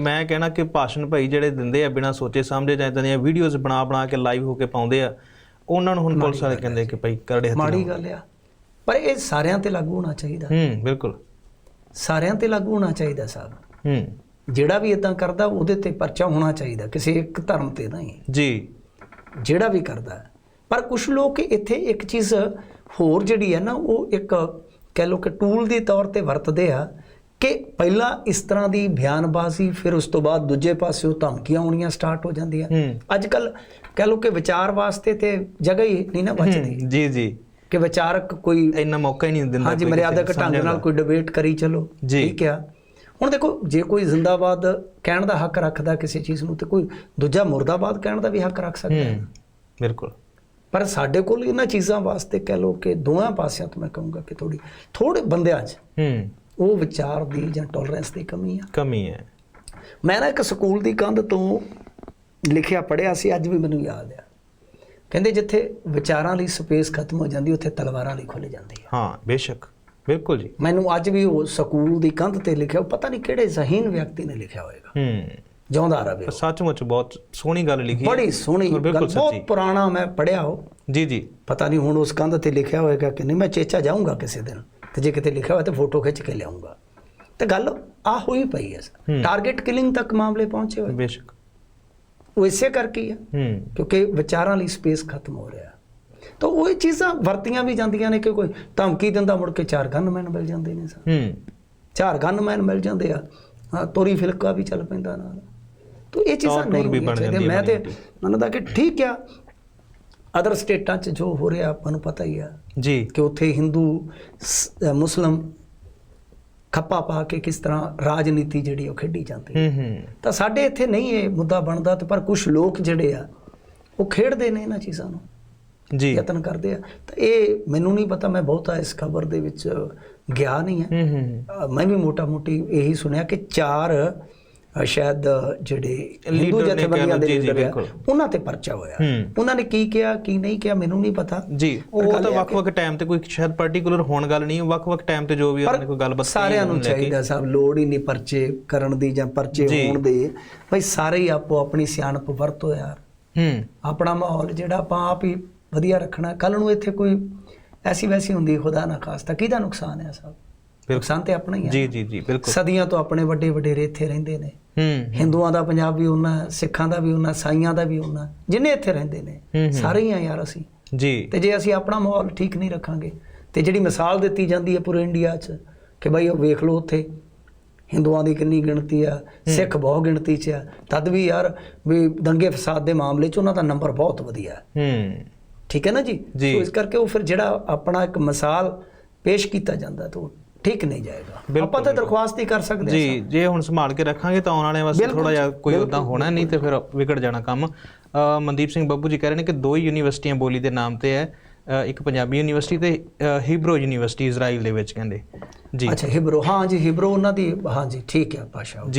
ਮੈਂ ਕਹਿਣਾ ਕਿ ਭਾਸ਼ਣ ਭਾਈ ਜਿਹੜੇ ਦਿੰਦੇ ਆ ਬਿਨਾਂ ਸੋਚੇ ਸਮਝੇ ਜਾਂ ਇਦਾਂ ਦੀਆਂ ਵੀਡੀਓਜ਼ ਬਣਾ ਬਣਾ ਕੇ ਲਾਈਵ ਹੋ ਕੇ ਪਾਉਂਦੇ ਆ ਉਹਨਾਂ ਨੂੰ ਹੁਣ ਪੁਲਿਸ ਵਾਲੇ ਕਹਿੰਦੇ ਕਿ ਭਾਈ ਕਰੜੇ ਹੱਥ ਮਾੜੀ ਗੱਲ ਆ। ਪਰ ਇਹ ਸਾਰਿਆਂ ਤੇ ਲਾਗੂ ਹੋਣਾ ਚਾਹੀਦਾ। ਹੂੰ ਬਿਲਕੁਲ। ਸਾਰਿਆਂ ਤੇ ਲਾਗੂ ਹੋਣਾ ਚਾਹੀਦਾ ਸਾਹਿਬ ਹੂੰ। ਜਿਹੜਾ ਵੀ ਇਦਾਂ ਕਰਦਾ ਉਹਦੇ ਤੇ ਪਰਚਾ ਹੋਣਾ ਚਾਹੀਦਾ ਕਿਸੇ ਇੱਕ ਧਰਮ ਤੇ ਨਹੀਂ। ਜੀ। ਜਿਹੜਾ ਵੀ ਕਰਦਾ। ਪਰ ਕੁਝ ਲੋਕ ਇੱਥੇ ਇੱਕ ਚੀਜ਼ ਹੋਰ ਜਿਹੜੀ ਹੈ ਨਾ ਉਹ ਇੱਕ ਕਹਿ ਲੋ ਕਿ ਟੂਲ ਦੇ ਤੌਰ ਤੇ ਵਰਤਦੇ ਆ। ਕਿ ਪਹਿਲਾਂ ਇਸ ਤਰ੍ਹਾਂ ਦੀ ਬਿਆਨਬਾਜ਼ੀ ਫਿਰ ਉਸ ਤੋਂ ਬਾਅਦ ਦੂਜੇ ਪਾਸਿਓਂ ਧਮਕੀਆਂ ਆਉਣੀਆਂ ਸਟਾਰਟ ਹੋ ਜਾਂਦੀਆਂ। ਅੱਜ ਕੱਲ ਕਹਿ ਲੋ ਕਿ ਵਿਚਾਰ ਵਾਸਤੇ ਤੇ ਜਗ੍ਹਾ ਹੀ ਨਹੀਂ ਨਾ ਬਚਦੀ। ਜੀ ਜੀ। ਕਿ ਵਿਚਾਰਕ ਕੋਈ ਇੰਨਾ ਮੌਕਾ ਹੀ ਨਹੀਂ ਦਿੰਦਾ ਹਾਂਜੀ ਮਰਿਆਦਕ ਢੰਗ ਨਾਲ। ਕੋਈ ਡਿਬੇਟ ਕਰੀ ਚਲੋ। ਠੀਕ ਆ। ਹੁਣ ਦੇਖੋ ਜੇ ਕੋਈ ਜ਼ਿੰਦਾਬਾਦ ਕਹਿਣ ਦਾ ਹੱਕ ਰੱਖਦਾ ਕਿਸੇ ਚੀਜ਼ ਨੂੰ ਤੇ ਕੋਈ ਦੂਜਾ ਮੁਰਦਾਬਾਦ ਕਹਿਣ ਦਾ ਵੀ ਹੱਕ ਰੱਖ ਸਕਦਾ। ਹੈ ਹੂੰ ਬਿਲਕੁਲ। ਪਰ ਸਾਡੇ ਕੋਲ ਇਹਨਾਂ ਚੀਜ਼ਾਂ ਵਾਸਤੇ ਕਹਿ ਲੋ ਕਿ ਦੋਹਾਂ ਪਾਸਿਆਂ ਤੋਂ ਮੈਂ ਕਹੂੰਗਾ ਕਿ ਥੋੜੀ ਥੋੜੇ ਬੰਦਿਆਂ 'ਚ ਹੂੰ। ਉਹ ਵਿਚਾਰ ਦੀ ਜਾਂ ਟੋਲਰੈਂਸ ਦੀ ਕਮੀ ਆ। ਕਮੀ ਹੈ। ਮੈਂ ਨਾ ਇੱਕ ਸਕੂਲ ਦੀ ਕੰਧ ਤੋਂ ਲਿਖਿਆ ਪੜਿਆ ਸੀ ਅੱਜ ਵੀ ਮੈਨੂੰ ਯਾਦ ਆ। ਕਹਿੰਦੇ ਜਿੱਥੇ ਵਿਚਾਰਾਂ ਲਈ ਸਪੇਸ ਖਤਮ ਹੋ ਜਾਂਦੀ ਉੱਥੇ ਤਲਵਾਰਾਂ ਲਈ ਖੁੱਲ ਜਾਂਦੀ ਹਾਂ ਬੇਸ਼ੱਕ। ਬਿਲਕੁਲ ਜੀ। ਮੈਨੂੰ ਅੱਜ ਵੀ ਉਹ ਸਕੂਲ ਦੀ ਕੰਧ ਤੇ ਲਿਖਿਆ ਪਤਾ ਨਹੀਂ ਕਿਹੜੇ ਜ਼ਹੀਨ ਵਿਅਕਤੀ ਨੇ ਲਿਖਿਆ ਹੋਵੇਗਾ ਹੂੰ। ਜਿਉਂਦਾ ਰਵੇ ਪਰ ਸੱਚਮੁੱਚ ਬਹੁਤ ਸੋਹਣੀ ਗੱਲ ਲਿਖੀ ਹੈ। ਬੜੀ ਸੋਹਣੀ ਗੱਲ ਬਹੁਤ ਪੁਰਾਣਾ ਮੈਂ ਪੜਿਆ ਉਹ। ਜੀ ਜੀ। ਪਤਾ ਨਹੀਂ ਹੁਣ ਉਸ ਕੰਧ ਤੇ ਲਿਖਿਆ ਹੋਵੇਗਾ ਕਿ ਨਹੀਂ ਮੈਂ ਚੇਚਾ ਜਾਊਂਗਾ ਕਿਸੇ ਦਿਨ। ਤੇ ਜੇ ਕਿਤੇ ਲਿਖਿਆ ਹੋਇਆ ਤੇ ਫੋਟੋ ਖਿੱਚ ਕੇ ਲਿਆਉਂਗਾ। ਤੇ ਗੱਲ ਆ ਹੋਈ ਪਈ ਹੈ। ਟਾਰਗੇਟ ਕਿਲਿੰਗ ਤੱਕ ਮਾਮਲੇ ਪਹੁੰਚੇ ਹੋਏ। ਬੇਸ਼ੱਕ। ਉਹ ਇਸੇ ਕਰਕੇ ਹੀ ਕਿਉਂਕਿ ਵਿਚਾਰਾਂ ਲਈ ਸਪੇਸ ਖਤਮ ਹੋ ਰਿਹਾ। ਤਾਂ ਉਹ ਇਹ ਚੀਜ਼ਾਂ ਵਰਤੀਆਂ ਵੀ ਜਾਂਦੀਆਂ ਨੇ ਕਿ ਕੋਈ ਧਮਕੀ ਦਿੰਦਾ ਮੁੜ ਕੇ ਚਾਰ ਗਨਮੈਨ ਮਿਲ ਜਾਂਦੇ ਨੇ ਸਰ। ਹੂੰ। ਚਾਰ ਗਨਮੈਨ ਮਿਲ ਜਾਂਦੇ ਆ। ਤੋਰੀ ਫਿਲਕਾ ਵੀ ਚੱਲ ਪੈਂਦਾ ਨਾਲ। ਤਾਂ ਇਹ ਚੀਜ਼ਾਂ ਨਹੀਂ ਹੋਣੀਆਂ ਚਾਹੀਦੀਆਂ। ਮੈਂ ਤੇ ਮੰਨਦਾ ਕਿ ਠੀਕ ਆ। ਅਦਰ ਸਟੇਟਾਂ 'ਚ ਜੋ ਹੋ ਰਿਹਾ ਆਪਾਂ ਨੂੰ ਪਤਾ ਹੀ ਆ ਜੀ। ਕਿ ਉੱਥੇ ਹਿੰਦੂ ਮੁਸਲਮ ਖੱਪਾ ਪਾ ਕੇ ਕਿਸ ਤਰ੍ਹਾਂ ਰਾਜਨੀਤੀ ਜਿਹੜੀ ਉਹ ਖੇਡੀ ਜਾਂਦੀ ਹੈ। ਹੂੰ। ਤਾਂ ਸਾਡੇ ਇੱਥੇ ਨਹੀਂ ਇਹ ਮੁੱਦਾ ਬਣਦਾ ਤੇ ਪਰ ਕੁਝ ਲੋਕ ਜਿਹੜੇ ਆ ਉਹ ਖੇਡਦੇ ਨੇ ਇਹਨਾਂ ਚੀਜ਼ਾਂ ਨੂੰ। ਜੀ। ਯਤਨ ਕਰਦੇ ਆ। ਤਾਂ ਇਹ ਮੈਨੂੰ ਨਹੀਂ ਪਤਾ ਮੈਂ ਬਹੁਤਾ ਇਸ ਖਬਰ ਦੇ ਵਿੱਚ ਗਿਆ ਨਹੀਂ ਹੈ ਮੈਂ ਵੀ ਮੋਟਾ ਮੋਟੀ ਇਹੀ ਸੁਣਿਆ ਕਿ ਚਾਰ ਸ਼ਾਇਦ ਜਿਹੜੇ ਹਿੰਦੂ ਜਥੇਬੰਦੀਆਂ ਦੇ ਲੀਡਰ ਆ। ਉਹਨਾਂ ਤੇ ਪਰਚਾ ਹੋਇਆ। ਉਹਨਾਂ ਨੇ ਕੀ ਕਿਹਾ ਕੀ ਨਹੀਂ ਕਿਹਾ ਮੈਨੂੰ ਨਹੀਂ ਪਤਾ ਜੀ ਉਹ ਤਾਂ ਵੱਖ-ਵੱਖ ਟਾਈਮ ਤੇ ਕੋਈ ਸ਼ਾਇਦ ਪਾਰਟਿਕੂਲਰ ਹੋਣ ਗੱਲ ਨਹੀਂ ਵੱਖ-ਵੱਖ ਟਾਈਮ ਤੇ ਜੋ ਵੀ ਉਹਨਾਂ ਨੇ ਕੋਈ ਗੱਲਬਾਤ ਸਾਰਿਆਂ ਨੂੰ। ਚਾਹੀਦਾ ਸਾਹਿਬ ਲੋੜ ਹੀ ਨਹੀਂ ਪਰਚੇ ਕਰਨ ਦੀ ਜਾਂ ਪਰਚੇ। ਹੋਣ ਦੇ ਭਾਈ ਸਾਰੇ ਹੀ ਆਪੋ ਆਪਣੀ ਸਿਆਣਪ ਵਰਤੋ ਯਾਰ ਹੂੰ ਆਪਣਾ ਮਾਹੌਲ ਜਿਹੜਾ ਆਪਾਂ ਆਪ ਹੀ ਵਧੀਆ ਰੱਖਣਾ ਕੱਲ ਨੂੰ ਇੱਥੇ ਕੋਈ ਐਸੀ ਵੈਸੀ ਹੁੰਦੀ ਖੁਦਾ ਨਾ ਖਾਸਤਾ ਕਿਹਦਾ ਨੁਕਸਾਨ ਹੈ ਸਾਹਿਬ ਨੁਕਸਾਨ ਤੇ ਆਪਣਾ ਹੀ ਹੈ ਜੀ ਜੀ ਜੀ ਬਿਲਕੁਲ। ਸਦੀਆਂ ਤੋਂ ਆਪਣੇ ਵੱਡੇ ਵਡੇਰੇ ਇੱਥੇ ਰਹਿੰਦੇ ਨੇ। ਹੂੰ ਹਿੰਦੂਆਂ ਦਾ ਪੰਜਾਬ ਵੀ ਉਹਨਾਂ ਸਿੱਖਾਂ ਦਾ ਵੀ ਉਹਨਾਂ ਸਾਈਆਂ ਦਾ ਵੀ ਉਹਨਾਂ ਜਿੰਨੇ ਇੱਥੇ ਰਹਿੰਦੇ ਨੇ। ਸਾਰੇ ਹੀ ਆ ਯਾਰ ਅਸੀਂ। ਜੀ। ਤੇ ਜੇ ਅਸੀਂ ਆਪਣਾ ਮਾਹੌਲ ਠੀਕ ਨਹੀਂ ਰੱਖਾਂਗੇ ਤੇ ਜਿਹੜੀ ਮਿਸਾਲ ਦਿੱਤੀ ਜਾਂਦੀ ਹੈ ਪੂਰੇ ਇੰਡੀਆ 'ਚ ਕਿ ਭਾਈ ਉਹ ਵੇਖ ਲਓ ਉੱਥੇ ਹਿੰਦੂਆਂ ਦੀ ਕਿੰਨੀ ਗਿਣਤੀ ਆ ਸਿੱਖ ਬਹੁਤ ਗਿਣਤੀ 'ਚ ਆ ਤਦ ਵੀ ਯਾਰ ਵੀ ਦੰਗੇ ਫਸਾਦ ਦੇ ਮਾਮਲੇ 'ਚ ਉਹਨਾਂ ਦਾ ਨੰਬਰ ਬਹੁਤ ਵਧੀਆ। ਹੈ। ਹੂੰ ਠੀਕ ਹੈ ਨਾ ਜੀ। ਸੋ ਇਸ ਕਰਕੇ ਉਹ ਫਿਰ ਜਿਹੜਾ ਆਪਣਾ ਇੱਕ ਮਿਸਾਲ ਪੇਸ਼ ਕੀਤਾ ਜਾਂਦਾ ਤਾਂ ਠੀਕ ਨਹੀਂ ਜਾਏਗਾ। ਆਪਾਂ ਤਾਂ ਦਰਖਾਸਤ ਹੀ ਕਰ ਸਕਦੇ ਜੀ ਜੇ ਹੁਣ ਸੰਭਾਲ ਕੇ ਰੱਖਾਂਗੇ ਤਾਂ ਆਉਣ ਵਾਲੇ ਵਾਸਤੇ ਥੋੜਾ ਜਿਹਾ ਕੋਈ ਉਦਾਂ ਹੋਣਾ ਨਹੀਂ ਤੇ ਫਿਰ ਵਿਗੜ ਜਾਣਾ ਕੰਮ। ਮਨਦੀਪ ਸਿੰਘ ਬੱਬੂ ਜੀ ਕਹਿ ਰਹੇ ਨੇ ਕਿ ਦੋ ਹੀ ਯੂਨੀਵਰਸਿਟੀਆਂ ਬੋਲੀ ਦੇ ਨਾਮ ਤੇ ਹੈ। ਇੱਕ ਪੰਜਾਬੀ ਯੂਨੀਵਰਸਿਟੀ ਤੇ ਹੀਬਰੂ ਯੂਨੀਵਰਸਿਟੀ ਇਜ਼ਰਾਈਲ ਦੇ ਵਿੱਚ ਕਹਿੰਦੇ। ਜੀ। ਅੱਛਾ ਹਿਬਰੋ ਹਾਂ ਜੀ ਹਿਬਰੋ ਉਹਨਾਂ ਦੀ ਹਾਂ ਜੀ ਠੀਕ ਹੈ ਭਾਸ਼ਾ।